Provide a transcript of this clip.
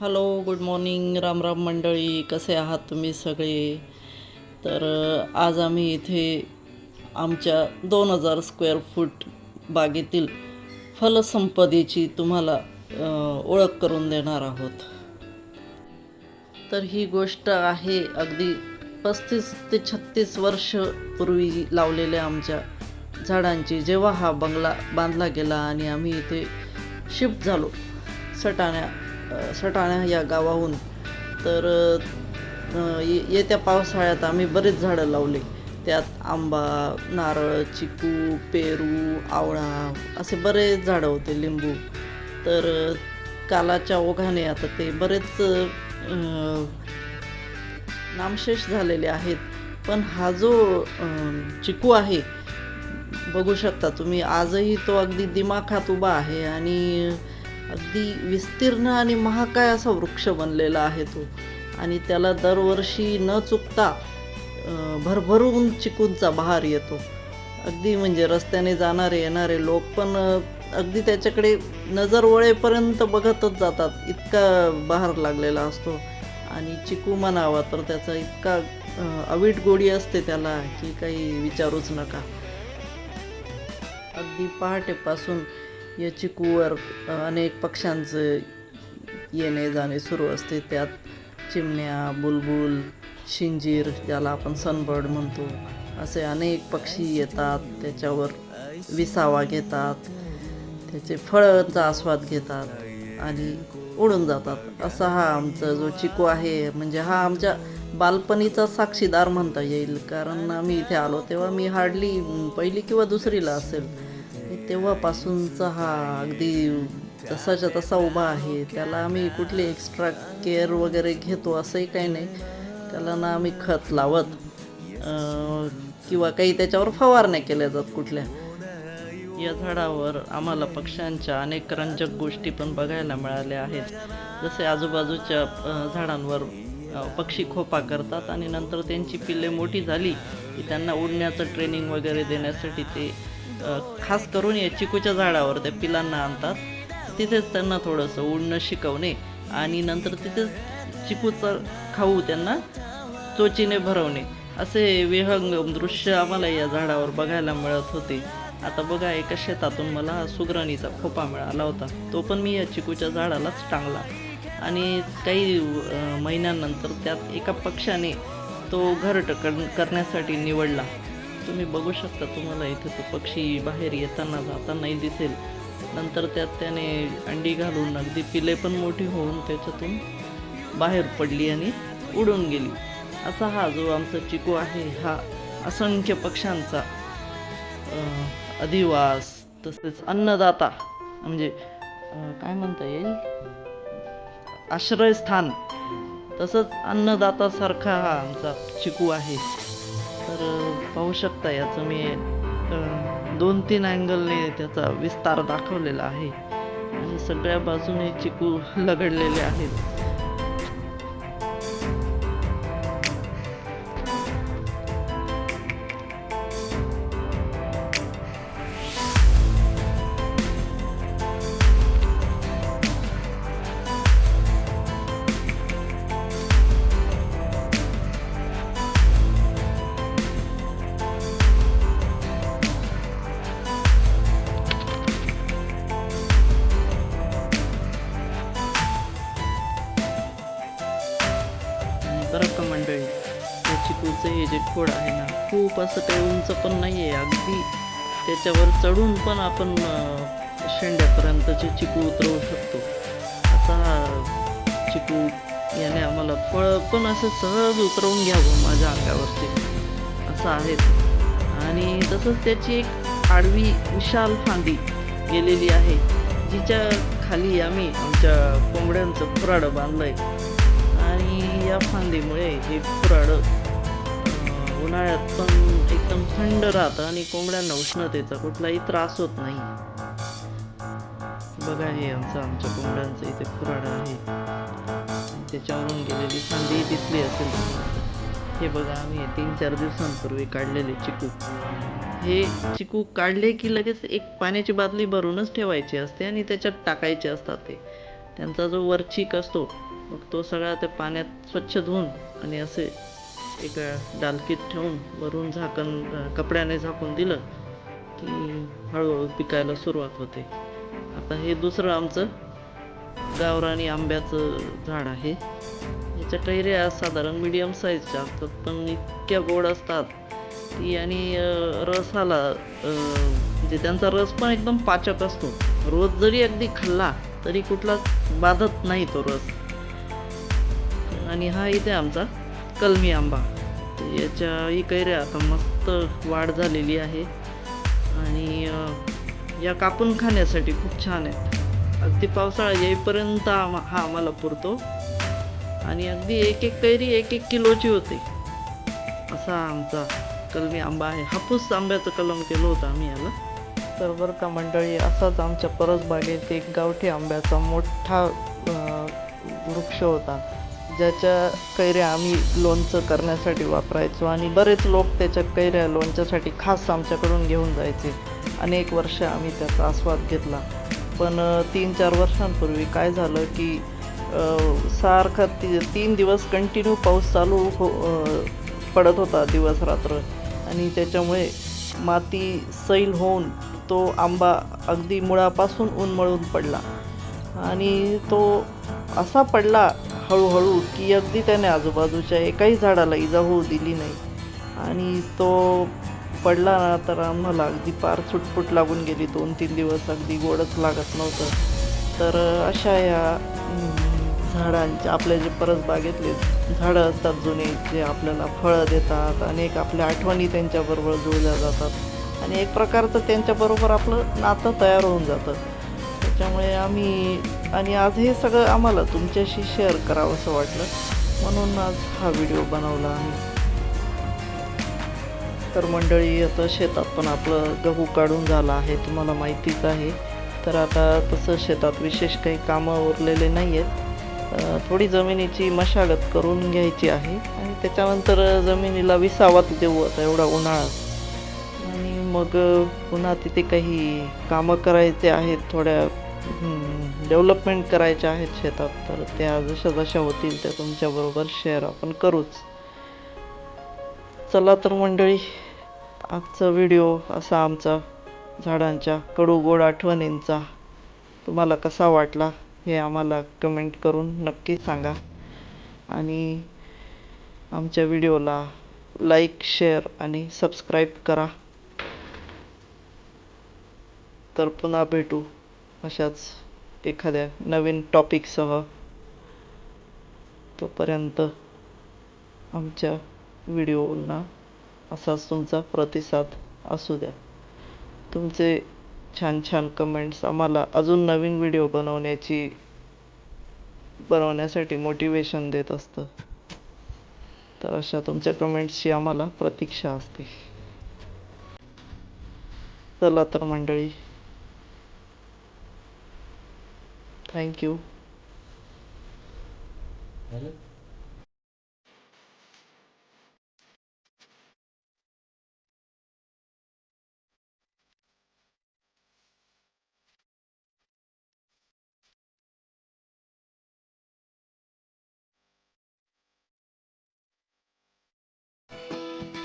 Hello good morning Ram Ram मंडळी कसे आहात तुम्ही सगळे? तर आज आम्ही इथे आमच्या दोन हजार स्क्वेअर फूट बागेतील फलसंपदेची तुम्हाला ओळख करून देणार आहोत. तर ही गोष्ट आहे अगदी पस्तीस ते छत्तीस वर्ष पूर्वी लावलेल्या आमच्या झाडांची जेव्हा हा बंगला बांधला गेला आणि आम्ही इथे शिफ्ट झालो सटाण्या सटाणा या गावाहून. तर ये- येत्या पावसाळ्यात आम्ही बरेच झाडं लावले. त्यात आंबा नारळ चिकू पेरू आवळा असे बरेच झाडं होते लिंबू. तर कालाच्या ओघाने आता ते बरेच नामशेष झालेले आहेत. पण हा जो चिकू आहे बघू शकता तुम्ही आजही तो अगदी दिमाखात उभा आहे आणि अगदी विस्तीर्ण आणि महाकाय असा वृक्ष बनलेला आहे तो. आणि त्याला दरवर्षी न चुकता भरभरून चिकूनचा बहार येतो. अगदी म्हणजे रस्त्याने जाणारे येणारे लोक पण अगदी त्याच्याकडे नजर वळेपर्यंत बघतच जातात. इतका बहार लागलेला असतो. आणि चिकू म्हणावा तर त्याचा इतका अवीट गोडी असते त्याला की काही विचारूच नका. अगदी पहाटेपासून या चिकूवर अनेक पक्ष्यांचं येणे जाणे सुरू असते. त्यात चिमण्या बुलबुल शिंजीर ज्याला आपण सनबर्ड म्हणतो असे अनेक पक्षी येतात. त्याच्यावर विसावा घेतात. त्याचे फळांचा आस्वाद घेतात आणि उडून जातात. असा हा आमचा जो चिकू आहे म्हणजे हा आमच्या बालपणीचा साक्षीदार म्हणता येईल. कारण आम्ही इथे आलो तेव्हा मी हार्डली पहिली किंवा दुसरीला असेल. तेव्हापासूनचा हा अगदी तसाच्या तसा उभा आहे. त्याला आम्ही कुठली एक्स्ट्रा केअर वगैरे घेतो असंही काही नाही. त्याला ना आम्ही खत लावत किंवा काही त्याच्यावर फवारण्या केल्या जात कुठल्या. या झाडावर आम्हाला पक्ष्यांच्या अनेक रंजक गोष्टी पण बघायला मिळाल्या आहेत. जसे आजूबाजूच्या झाडांवर पक्षी खोपा करतात आणि नंतर त्यांची पिल्ले मोठी झाली की त्यांना उडण्याचं ट्रेनिंग वगैरे देण्यासाठी ते खास करून या चिकूच्या झाडावर त्या पिलांना आणतात. तिथेच त्यांना थोडंसं उडणं शिकवणे आणि नंतर तिथेच चिकूचं खाऊ त्यांना चोचीने भरवणे. असे विहंगम दृश्य आम्हाला या झाडावर बघायला मिळत होते. आता बघा एका शेतातून मला हा सुगरणीचा खोपा मिळाला होता. तो पण मी या चिकूच्या झाडालाच टांगला. आणि काही महिन्यानंतर त्यात एका पक्षाने तो घरट कर करण्यासाठी निवडला. तुम्ही बघू शकता तुम्हाला इथे तो पक्षी बाहेर येताना जातानाही दिसेल. नंतर त्यात त्याने अंडी घालून अगदी पिले पण मोठी होऊन त्याच्यातून बाहेर पडली आणि उडून गेली. असा हा जो आमचा चिकू आहे हा असंख्य पक्ष्यांचा अधिवास तसेच अन्नदाता म्हणजे काय म्हणता येईल? आश्रयस्थान तसंच अन्नदातासारखा हा आमचा चिकू आहे. तर पाहू शकता याचं मी दोन तीन अँगलने त्याचा विस्तार दाखवलेला आहे. आणि सगळ्या बाजूने चिकू लगडलेले आहेत. जे खोड आहे ना खूप असं काही उंच पण नाही आहे अगदी त्याच्यावर चढून पण आपण शेंड्यापर्यंतचे चिकू उतरवू शकतो. असा चिकू याने आम्हाला फळं पण असं सहज उतरवून घ्यावं माझ्या अंगावरती. असं आहे आणि तसंच त्याची एक आडवी विशाल फांदी गेलेली आहे जिच्या खाली आम्ही आमच्या कोंबड्यांचं फुराडं आहे आणि या फांदीमुळे हे फुराडं उन्हाळ्यात पण एकदम थंड राहतं आणि कोंबड्यांना उष्णतेचा कुठलाही त्रास होत नाही. बघा हे आमचं आमच्या कोंबड्यांचं इथे खुराडा आहे. त्याच्यावरून गेलेली फांदी दिसली असेल हे बघा आम्ही तीन चार दिवसांपूर्वी काढलेले चिकू. हे चिकू काढले की लगेच एक पाण्याची बादली भरूनच ठेवायची असते आणि त्याच्यात टाकायचे असतात ते. त्यांचा जो वरचीक असतो मग तो सगळा त्या पाण्यात स्वच्छ धुवून आणि असे एका डालकीत ठेवून वरून झाकण कपड्याने झाकून दिलं की हळूहळू पिकायला सुरुवात होते. आता हे दुसरं आमचं गावरानी आंब्याचं झाड आहे. याच्या टैऱ्या साधारण मीडियम साईजच्या असतात पण इतक्या गोड असतात. की आणि रस रसाला म्हणजे त्यांचा रस पण एकदम पाचक असतो. रोज जरी अगदी खाल्ला तरी कुठलाच बाधत नाही तो रस. आणि हा इथे आमचा कलमी आंबा. तर याच्या कैऱ्या आता मस्त वाढ झालेली आहे. आणि या कापून खाण्यासाठी खूप छान आहेत. अगदी पावसाळा येईपर्यंत आम हा आम्हाला पुरतो. आणि अगदी एक एक कैरी एक एक किलोची होते. असा आमचा कलमी आंबा आहे. हापूस आंब्याचं कलम केलं होतं आम्ही याला. तर बरं का मंडळी असाच आमच्या परसबागेत एक गावठी आंब्याचा मोठा वृक्ष होता. ज्याच्या कैऱ्या आम्ही लोणचं करण्यासाठी वापरायचो आणि बरेच लोक त्याच्या कैऱ्या लोणच्यासाठी खास आमच्याकडून घेऊन जायचे. अनेक वर्ष आम्ही त्याचा आस्वाद घेतला. पण तीन चार वर्षांपूर्वी काय झालं की सारखा ती तीन दिवस कंटिन्यू पाऊस चालू हो पडत होता दिवस रात्र. आणि त्याच्यामुळे माती सैल होऊन तो आंबा अगदी मुळापासून उन्मळून पडला. आणि तो असा पडला हळूहळू की अगदी त्याने आजूबाजूच्या एकाही झाडाला इजा होऊ दिली नाही. आणि तो पडला ना तर आम्हाला अगदी पार सुटफुट लागून गेली दोन तीन दिवस. अगदी गोडच लागत नव्हतं. तर अशा या झाडांच्या आपल्या जे परसबागेतले झाडं असतात जुने जे आपल्याला फळं देतात अनेक आपल्या आठवणी त्यांच्याबरोबर जुळल्या जातात. आणि एक प्रकारचं त्यांच्याबरोबर आपलं नातं तयार होऊन जातं. त्याच्यामुळे आम्ही आणि आज हे सगळं आम्हाला तुमच्याशी शेअर करावं असं वाटलं. म्हणून आज हा व्हिडिओ बनवला आम्ही. तर मंडळी आता शेतात पण आपलं गहू काढून झालं आहे तुम्हाला माहितीच आहे. तर आता तसं शेतात विशेष काही कामं उरलेले नाही आहेत थोडी जमिनीची मशागत करून घ्यायची आहे आणि त्याच्यानंतर जमिनीला विसावात देऊ आता एवढा उन्हाळा. आणि मग पुन्हा तिथे काही कामं करायचे आहेत थोड्या डेव्हलपमेंट करायच्या आहेत शेतात तर त्या जशा जशा होतील त्या तुमच्याबरोबर शेअर आपण करूच. चला तर मंडळी आजचा व्हिडिओ असा आमचा झाडांच्या कडू गोड आठवणींचा तुम्हाला कसा वाटला हे आम्हाला कमेंट करून नक्की सांगा. आणि आमच्या व्हिडिओला लाईक शेअर आणि सबस्क्राईब करा. तर पुन्हा भेटू. अशाच एखाद्या नवीन टॉपिकसह तोपर्यंत आमच्या व्हिडिओना असाच तुमचा प्रतिसाद असू द्या. तुमचे छान छान कमेंट्स आम्हाला अजून नवीन व्हिडिओ बनवण्याची बनवण्यासाठी मोटिवेशन देत असतं. तर अशा तुमच्या कमेंट्सची आम्हाला प्रतीक्षा असते. चला तर मंडळी थँक्यू झालं